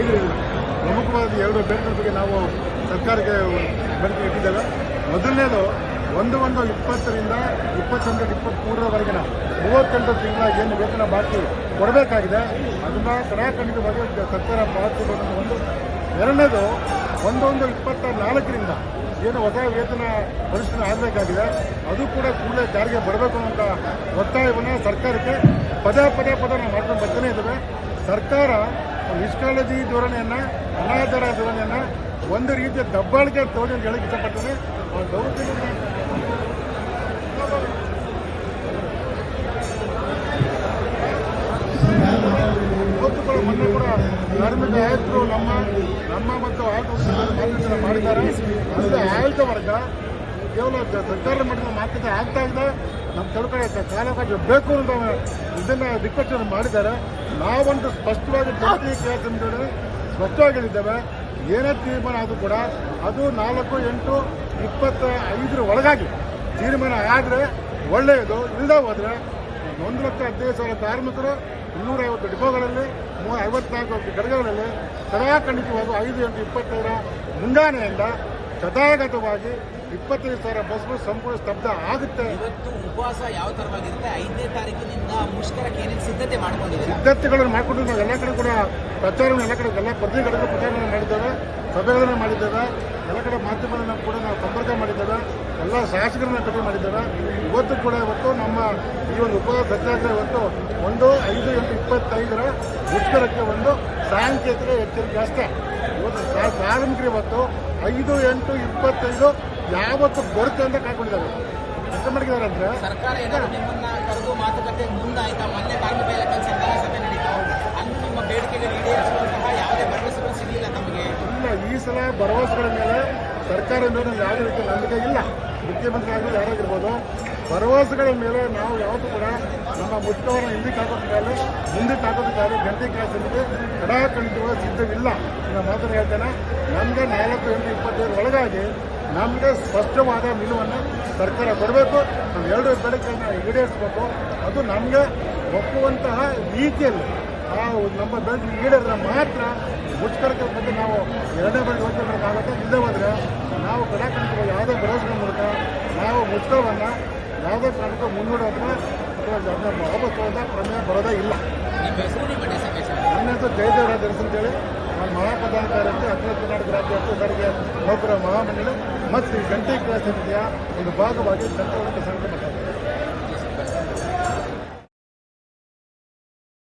ಐದು ಪ್ರಮುಖವಾಗಿ ಎರಡು ಬೆಂಗಳೂರಿಗೆ ನಾವು ಸರ್ಕಾರಕ್ಕೆ ಬೇಡಿಕೆ ಇಟ್ಟಿದ್ದೇವೆ ಮೊದಲನೇದು ಒಂದು ಒಂದು ಇಪ್ಪತ್ತರಿಂದ ಇಪ್ಪತ್ತೊಂದು ಇಪ್ಪತ್ತ್ಮೂರರವರೆಗಿನ ಮೂವತ್ತೆಂಟು ತಿಂಗಳ ಏನು ವೇತನ ಬಾಕಿ ಕೊಡಬೇಕಾಗಿದೆ. ಅದನ್ನ ಕಡಾಖಂಡಿತವಾಗಿ ಸರ್ಕಾರ ಪಾವತಿಸಬೇಕು ಒಂದು. ಎರಡನೇದು ಒಂದೊಂದು ಇಪ್ಪತ್ತ ನಾಲ್ಕರಿಂದ ಏನು ಹೊಸ ವೇತನ ಪರಿಷ್ಕರಣೆ ಆಗಬೇಕಾಗಿದೆ. ಅದು ಕೂಡ ಕೂಡಲೇ ಜಾರಿಗೆ ಬರಬೇಕು ಅಂತ ಒತ್ತಾಯವನ್ನು ಸರ್ಕಾರಕ್ಕೆ ಪದೇ ಪದೇ ಪದೇ ನಾವು ಮಾಡ್ಕೊಂಡು ಬರ್ತಾನೆ ಇದ್ದೇವೆ ಸರ್ಕಾರ ನಿಷ್ಕಾಳಜಿ ಧೋರಣೆಯನ್ನ ಅನಾಚಾರ ಧೋರಣೆಯನ್ನ ಒಂದು ರೀತಿಯ ದಬ್ಬಾಳಿಕೆ ಧೋರಣೆ ಹೇಳಕ್ಕೆ ಇಷ್ಟಪಡ್ತೇನೆ. ದೌರ್ಜನ್ಯ ಮೊನ್ನೆ ಕೂಡ ಕಾರ್ಮಿಕ ಆಯುಕ್ತರು ನಮ್ಮ ನಮ್ಮ ಮತ್ತು ಮಾತುಕತೆ ಮಾಡಿದ್ದಾರೆ. ಆಯುಕ್ತ ವರ್ಗ, ಕೇವಲ ಸರ್ಕಾರದ ಮಟ್ಟದ ಮಾತುಕತೆ ಆಗ್ತಾ ಇದೆ. ನಮ್ಮ ಕಡೆ ಕಾಲಾವಕಾಶ ಬೇಕು ಅಂತ ಇದನ್ನ ರಿಕ್ವೆಸ್ಟ್ ಮಾಡಿದ್ದಾರೆ. ನಾವಂತೂ ಸ್ಪಷ್ಟವಾಗಿ ಜಾತಿ ಕೇಳಿದ್ರೆ ಸ್ಪಷ್ಟವಾಗಿದ್ದೇವೆ ಏನೇ ತೀರ್ಮಾನ ಆದರೂ ಕೂಡ ಅದು ನಾಲ್ಕು, ಎಂಟು ಇಪ್ಪತ್ತ ಐದರ ಒಳಗಾಗಿ ತೀರ್ಮಾನ ಆದರೆ ಒಳ್ಳೆಯದು. ಇಲ್ಲದೆ ಹೋದರೆ ಒಂದು ಲಕ್ಷ ಹದಿನೈದು ಸಾವಿರ ಕಾರ್ಮಿಕರು ಇನ್ನೂರೈವತ್ತು ಡಿಪೋಗಳಲ್ಲಿ ನೂರ ಐವತ್ನಾಲ್ಕು ಘಟಕಗಳಲ್ಲಿ ಕಡಾಖಂಡಿತವಾಗಿ ಐದು, ಎಂಟು, ಇಪ್ಪತ್ತೈದರ ಮುಂಜಾನೆಯಿಂದ ಶತಾಗತವಾಗಿ ಇಪ್ಪತ್ತೈದು ಸಾವಿರ ಬಸ್ಗಳು ಸಂಪೂರ್ಣ ಸ್ತಬ್ಧ ಆಗುತ್ತೆ. ಇವತ್ತು ಉಪವಾಸ ಯಾವ ತರವಾಗಿರುತ್ತೆ ಐದನೇ ತಾರೀಕಿನಿಂದ ಮುಷ್ಕರಕ್ಕೆ ಏನೇನು ಸಿದ್ಧತೆ ಮಾಡ್ಕೊಂಡಿದ್ದೀರಾ? ಸಿದ್ಧತೆಗಳನ್ನು ಮಾಡಿಕೊಂಡು ನಾವು ಎಲ್ಲ ಕಡೆ ಕೂಡ ಪ್ರಚಾರವನ್ನು ಎಲ್ಲ ಕಡೆ ಎಲ್ಲ ಪ್ರಚಾರ ಪ್ರಚಾರವನ್ನು ಮಾಡಿದ್ದೇವೆ ಸಭೆಗಳನ್ನು ಮಾಡಿದ್ದೇವೆ ಎಲ್ಲ ಕಡೆ ಮಾಧ್ಯಮಗಳನ್ನು ಕೂಡ ನಾವು ಸಂಪರ್ಕ ಮಾಡಿದ್ದೇವೆ ಎಲ್ಲ ಶಾಸಕರನ್ನ ಕಡೆ ಮಾಡಿದ್ದೇವೆ. ಇವತ್ತು ಕೂಡ ಇವತ್ತು ನಮ್ಮ ಈ ಒಂದು ಉಪವಾಸ ಸತ್ಯಾಗ್ರಹ ಇವತ್ತು ಒಂದು ಐದು ಎಂಟು ಇಪ್ಪತ್ತೈದರ ಮುಷ್ಕರಕ್ಕೆ ಒಂದು ಸಾಂಕೇತಿಕ ಎಚ್ಚರಿಕೆ ಅಷ್ಟೇ. ಇವತ್ತು ಕಾರ್ಮಿಕರು ಇವತ್ತು ಐದು ಎಂಟು ಇಪ್ಪತ್ತೈದು ಯಾವತ್ತು ಬರುತ್ತೆ ಅಂತ ಕಾಯ್ಕೊಂಡಿದ್ದಾರೆ. ಎಷ್ಟು ಮಾಡಿದ್ದಾರೆ ಅಂದ್ರೆ ಸರ್ಕಾರ ಏನಾದ್ರು ನಿಮ್ಮನ್ನ ಕರೆದು ಮಾತುಕತೆ ಮುಂದಾಯ್ತಾ ಮೊನ್ನೆ ಕಾರ್ಮಿಕ ಇಲಾಖೆ ಸಂಧಾನ ಸಭೆ ನಡೀತು ಅಲ್ಲಿ ನಿಮ್ಮ ಬೇಡಿಕೆಗಳು ಈಡೇರಿಸುವಂತಹ ಯಾವುದೇ ಭರವಸೆಗಳು ಸಿಗಲಿಲ್ಲ ತಮಗೆ ಇಲ್ಲ ಈ ಸಲ ಭರವಸೆಗಳ ಮೇಲೆ ಸರ್ಕಾರದಿಂದ ಮೇಲೆ ನಮ್ಗೆ ಯಾವುದೇ ರೀತಿಯ ನಂಬಿಕೆ ಇಲ್ಲ. ಮುಖ್ಯಮಂತ್ರಿ ಆಗಲಿ ಯಾರಾಗಿರ್ಬೋದು ಭರವಸೆಗಳ ಮೇಲೆ ನಾವು ಯಾವತ್ತೂ ಕೂಡ ನಮ್ಮ ಮುಖ್ಯವನ್ನು ಹಿಂದಕ್ಕೆ ಹಾಕೋದಕ್ಕಾಗಲಿ ಮುಂದಕ್ಕೆ ಹಾಕೋದಕ್ಕಾಗಲಿ ಗಂಟೆ ಕೆಲಸಕ್ಕೆ ಕಡಾಖಂಡಿತವಾಗಿ ಸಿದ್ಧವಿಲ್ಲ. ನಾನು ಮಾತನ್ನು ಹೇಳ್ತೇನೆ ನಮಗೆ ನಾಲ್ಕು ಎಂಟು ಒಳಗಾಗಿ ನಮಗೆ ಸ್ಪಷ್ಟವಾದ ನಿಲುವನ್ನು ಸರ್ಕಾರ ಕೊಡಬೇಕು. ನಾವು ಎರಡು ಬೇಡಿಕೆಯನ್ನು ಈಡೇರಿಸಬೇಕು. ಅದು ನಮಗೆ ಒಪ್ಪುವಂತಹ ರೀತಿಯಲ್ಲಿ ಆ ನಮ್ಮ ಬೇಡಿಕೆ ಈಡೇರಿದ್ರೆ ಮಾತ್ರ ಮುಷ್ಕರಕ್ಕೆ ಬಗ್ಗೆ ನಾವು ಎರಡನೇ ಬಾರಿ ಮಾಡೋಕ್ಕಾಗುತ್ತೆ ಇಲ್ಲದೆ ಹೋದರೆ ನಾವು ಕಡಾಖಂಡಿತವಾಗಿ ಯಾವುದೇ ಭರವಸೆ ಮೂಲಕ ನಾವು ಮುಷ್ಕರವನ್ನು ಯಾವುದೇ ಕಾರಣಕ್ಕೂ ಮುನ್ನೂಡೋದ್ರೆ ಅಥವಾ ವಾಪಸ್ ತಗೊಂಡ ಪ್ರಮೇಯ ಬರೋದೇ ಇಲ್ಲ. ನನ್ನ ಹೆಸರು ಜಯದೇವರಾಜ್ ಅಂತೇಳಿ ನಾನು ಮಹಾಪ್ರಧಾನ ಕಾರ್ಯದರ್ಶಿ ಅಖಿಲ ಕರ್ನಾಟಕ ರಾಜ್ಯ ಸಾರಿಗೆ ನೌಕರ ಮಹಾಮಂಡಳಿ ಮತ್ತು ಗಂಟೆ ಸಮಿತಿಯ ಒಂದು ಭಾಗವಾಗಿ ಸಂಘಟನೆ